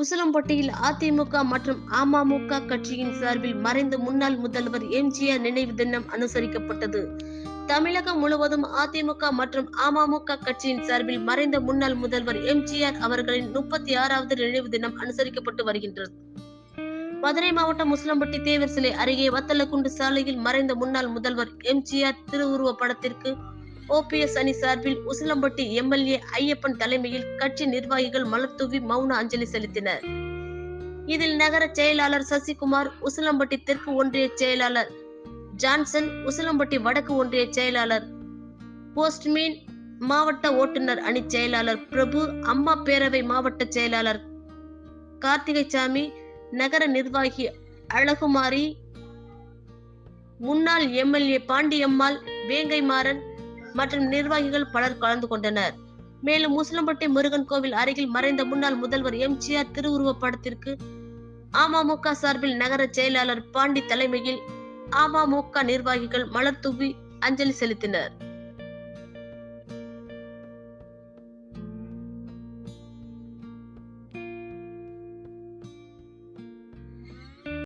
உசிலம்பட்டியில் அதிமுக மற்றும் அமமுக கட்சியின் சார்பில் மறைந்த முன்னாள் முதல்வர் எம்ஜிஆர் நினைவு தினம் அனுசரிக்கப்பட்டது. தமிழகம் முழுவதும் அதிமுக மற்றும் அமமுக கட்சியின் சார்பில் மறைந்த முன்னாள் முதல்வர் எம்ஜிஆர் அவர்களின் முப்பத்தி ஆறாவது நினைவு தினம் அனுசரிக்கப்பட்டு வருகின்றது. மதுரை மாவட்டம் முஸ்லம்பட்டி தேவர் சிலை அருகே வத்தலக்குண்டு சாலையில் மறைந்த முன்னாள் முதல்வர் எம்ஜிஆர் திருவுருவ படத்திற்கு ஓபிஎஸ் அணி சார்பில் உசிலம்பட்டி எம்எல்ஏ ஐயப்பன் தலைமையில் கட்சி நிர்வாகிகள் மலர் தூவி மௌன அஞ்சலி செலுத்தினர். இதில் நகர செயலாளர் சசிகுமார் உசிலம்பட்டி தெற்கு ஒன்றிய செயலாளர் ஜான்சன் உசிலம்பட்டி வடக்கு ஒன்றிய செயலாளர் போஸ்ட்மீன் மாவட்ட ஓட்டுநர் அணி செயலாளர் பிரபு அம்மா பேரவை மாவட்ட செயலாளர் கார்த்திகைசாமி நகர நிர்வாகி அழகுமாரி முன்னாள் எம்எல்ஏ பாண்டியம்மாள் வேங்கைமாறன் மற்றும் நிர்வாகிகள் பலர் கலந்து கொண்டனர். மேலும் முஸ்லம்பட்டி முருகன் கோவில் அருகில் மறைந்த முன்னாள் முதல்வர் எம்ஜிஆர் திருவுருவப் படத்திற்கு அமமுக சார்பில் நகர செயலாளர் பாண்டி தலைமையில் அமமுக நிர்வாகிகள் மலர் தூவி அஞ்சலி செலுத்தினர்.